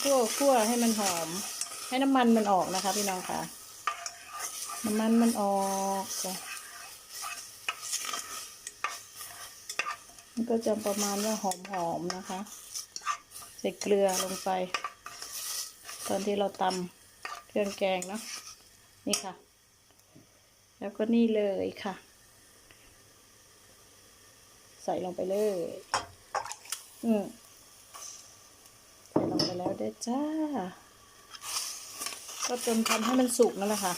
คั่วคั่วให้มันหอม ให้น้ำมันมันออกนะคะ พี่น้องค่ะ น้ำมันมันออกจ้ะมันก็จะประมาณว่าหอมๆนะคะ ใส่เกลือลงไป ตอนที่เราตำเครื่องแกงเนาะนี่ค่ะ แล้วก็นี่เลยค่ะ ใส่ลงไปเลย อืม ส่ลงไปแล้วเด้จ้า ก็จนทำให้มันสุกนั่นแหละค่ะ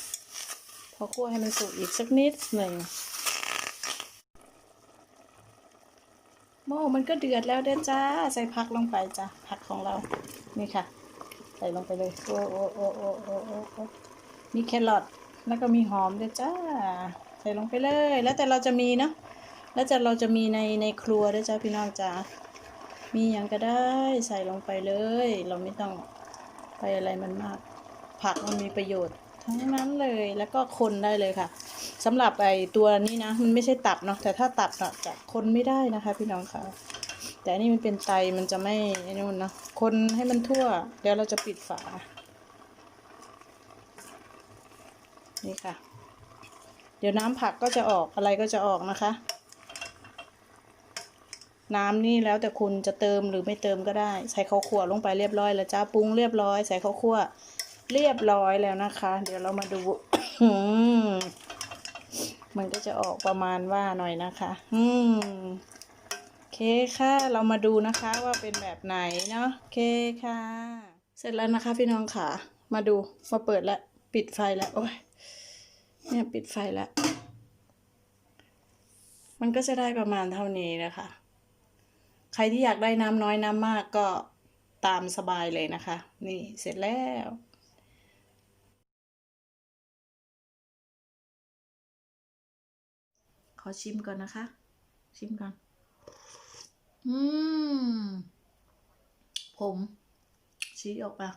พอคั่วให้มันสุกอีกสักนิดหนึ่งหม้อมันก็เดือดแล้วเด้อจ้า ใส่ผักลงไปจ้ะผักของเรา นี่ค่ะ ใส่ลงไปเลย โอ้โอ้โอ้โอ้โอ้โอ้มีแครอทแล้วก็มีหอมด้วยจ้า ใส่ลงไปเลย แล้วแต่เราจะมีเนาะแล้วจะเราจะมีในในครัวด้วยจ้าพี่น้องจ้า มีอย่างก็ได้ใส่ลงไปเลย เราไม่ต้องไปอะไรมันมาก ผักมันมีประโยชน์ทั้งนั้นเลยแล้วก็คนได้เลยค่ะสำหรับไอตัวนี้นะ มันไม่ใช่ตับเนาะแต่ถ้าตับอะจะคนไม่ได้นะคะ พี่น้องค่ะ แต่อันนี่มันเป็นไตมันจะไม่ไอ้นู่นนะคนให้มันทั่วเดี๋ยวเราจะปิดฝา นี่ค่ะ เดี๋ยวน้ำผักก็จะออกอะไรก็จะออกนะคะ น้ำนี่แล้วแต่คุณจะเติมหรือไม่เติมก็ได้ ใส่ข้าวคั่วลงไปเรียบร้อยแล้วจ้าปรุงเรียบร้อยใส่ข้าวคั่วเรียบร้อยแล้วนะคะ เดี๋ยวเรามาดูมมันก็จะออกประมาณว่าหน่อยนะคะ อืมโอเคค่ะ เรามาดูนะคะว่าเป็นแบบไหนเนาะโอเคค่ะ เสร็จแล้วนะคะ พี่น้องค่ะ มาดูมาเปิดแล้วปิดไฟแล้วโอ้ยเนี่ยปิดไฟแล้ว มันก็จะได้ประมาณเท่านี้นะคะ ใครที่อยากได้น้ำน้อยน้ำมากก็ตามสบายเลยนะคะ นี่เสร็จแล้วขอชิมก่อนนะคะ ชิมก่อน อืม ผมชี้ออกมา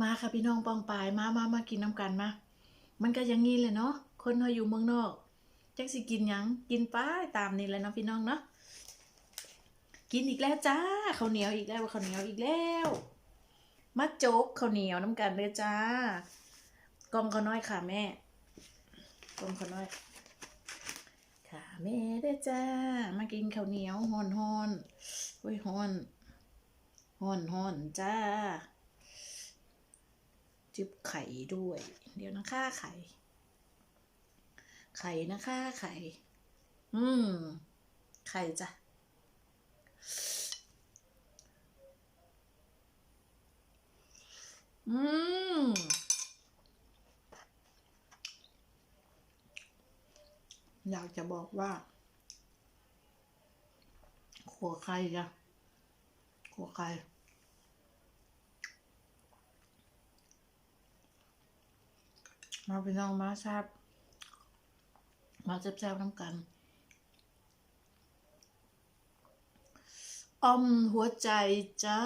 มาค่ะพี่น้องปองปาย มามามากินน้ำกันมา มันก็อยังงี้เลยเนาะ คนเราอยู่เมืองนอก จักสิกินยังกินไปตามนี้แหล้วเนาะพี่น้องเนาะกินอีกแล้วจ้าข้าวเหนียวอีกแล้วข้าวเหนียวอีกแล้วมาโจ๊กข้าวเหนียวน้ำกันเลยจ้ากองข้าวน้อยค่ะแม่กองข้าวน้อย ค่ะแม่เด้จ้า มากินข้าวเหนียวฮอนฮอนๆโอ้ยฮอนฮอนฮอนจ้า จิบไข่ด้วย เดี๋ยวนะคะไข่ ไข่นะคะไข่ อืม ไข่จ้ะ อืม อยากจะบอกว่า ขัวไข่จ้ะ ขัวไข่มาพี่น้องมาแซบ มาแซ่บๆน้ำกันอมหัวใจจ้า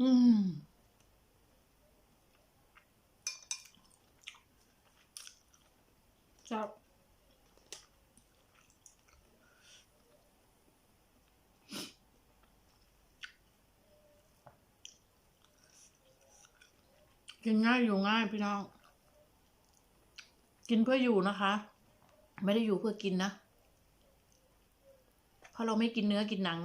อืม จับกินง่ายอยู่ง่ายพี่น้อง กินเพื่ออยู่นะคะ ไม่ได้อยู่เพื่อกินนะ เพราะเราไม่กินเนื้อกินหนัง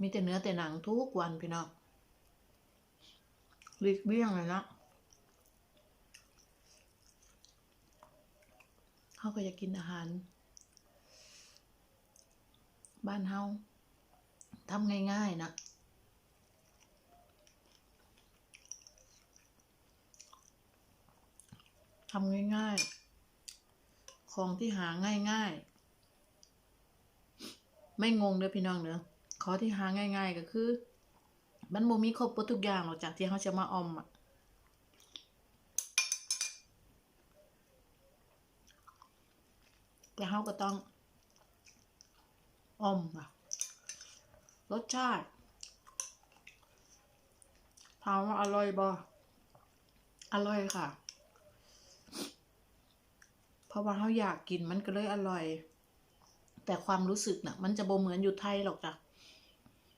มีแต่เนื้อแต่หนังทุกวันพี่น้องหลีกเลี่ยงเลยนะเขาก็อยกกินอาหาร บ้านเฮา ทำง่ายๆนะทำง่ายๆ ของที่หาง่ายๆ ไม่งงเด้อพี่น้องเด้อขอที่หาง่ายๆก็คือ มันโมมีครบทุกอย่างหรอกจากที่เขาจะมาอมอะแต่เขาก็ต้องออมอะ รสชาติถามว่าอร่อยบ่อร่อยค่ะ เพราะว่าเขาอยากกินมันก็เลยอร่อย แต่ความรู้สึกน่ะ มันจะบ่เหมือนอยู่ไทยหรอกจ้ะ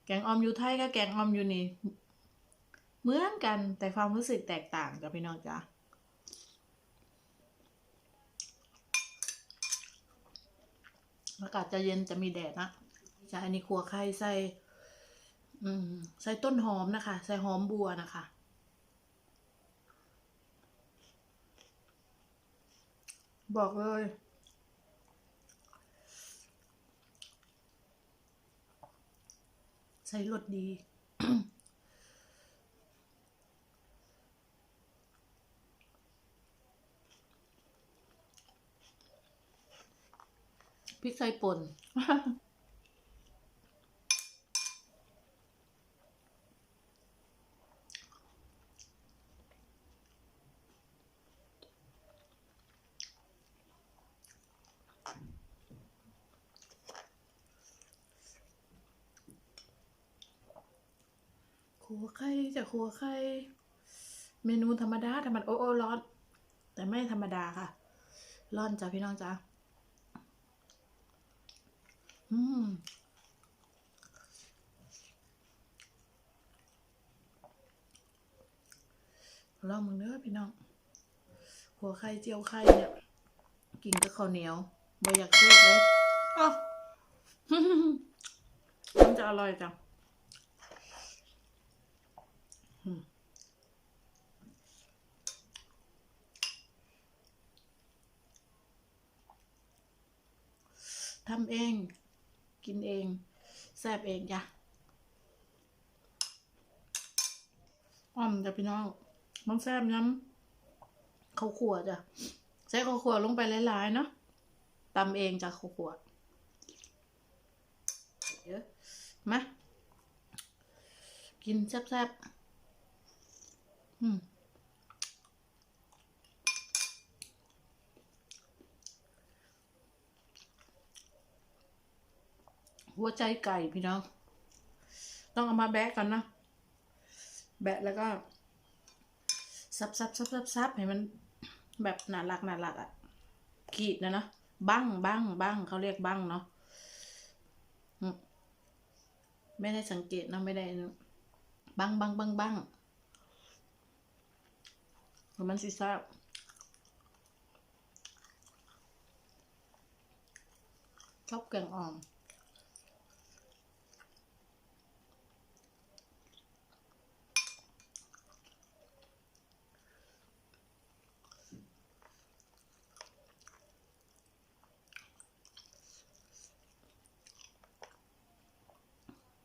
แกงออมอยู่ไทยกับแกงออมอยู่นี่เหมือนกันแต่ความรู้สึกแตกต่างจ้ะพี่น้องจ้ะอากาศจะเย็นจะมีแดดนะ จะอันนี้ครัวไข่ใส่ อืม ใส่ต้นหอมนะคะ ใส่หอมบัวนะคะบอกเลยใส่รสดี พริกไทยป่น ขัวไข่จะขัวไข่เมนูธรรมดาธรรมดาโอ้โอ้ร้อน แต่ไม่ธรรมดาค่ะ ร้อนจ้ะพี่น้องจ้ะอืมลองมึงเด้อพี่น้อง หัวไข่เจียวไข่เนี่ยกินกับข้าวเหนียวไม่อยากเลิกเลยอ้าวมันจะอร่อยจัง ทำเอง กินเอง แซ่บเองจ้ะอ้อมจ้ะพี่น้อง มันแซ่บย้ำข้าวขัวจ้ะ ใส่ข้าวขัวลงไปหลายๆเนาะตำเองจ้ะข้าวขัวเดี๋ยวมากินแซ่บๆอืม หัวใจไก่พี่น้อง ต้องเอามาแบะก่อนนะ แบะแล้วก็ ซับซับซับซับซับให้มัน แบบหนาหลักหนาหลักอะ่ะขีดนะเนาะบั้งบั้งบั้งเขาเรียกบั้งเนาะไม่ได้สังเกตนะไม่ได้นะบั้งบั้งบั้งบั้งแล้วมันสิซาบชอบแกงอ่อม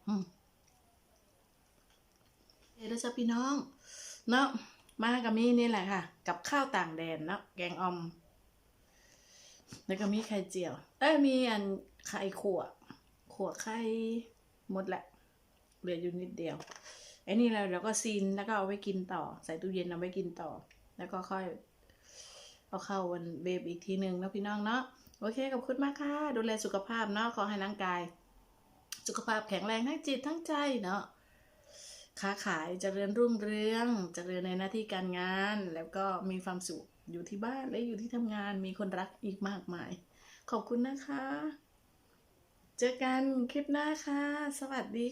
อืม เดี๋ยวจะพี่น้อง เนาะมากับมีนี่แหละค่ะ กับข้าวต่างแดนเนาะแกงออม แล้วก็มีไข่เจียว เอ้ยมีอันไข่ขั่วขั่วไข่หมดแหละเหลืออยู่นิดเดียวไอ้นี่เราเราก็ซีนแล้วก็เอาไว้กินต่อ ใส่ตู้เย็นเอาไว้กินต่อ แล้วก็ค่อย เอาเข้าวันเบฟอีกทีหนึ่งเนาะพี่น้องเนาะโอเคขอบคุณมากค่ะ ดูแลสุขภาพเนาะขอให้ร่างกาย สุขภาพแข็งแรงทั้งจิตทั้งใจเนาะ ค้าขายจเจริญรุ่งเรืองจเจริญในหน้าที่การงาน แล้วก็มีความสุขอยู่ที่บ้านและอยู่ที่ทำงานมีคนรักอีกมากมาย ขอบคุณนะคะ เจอกันคลิปหน้าค่ะ สวัสดี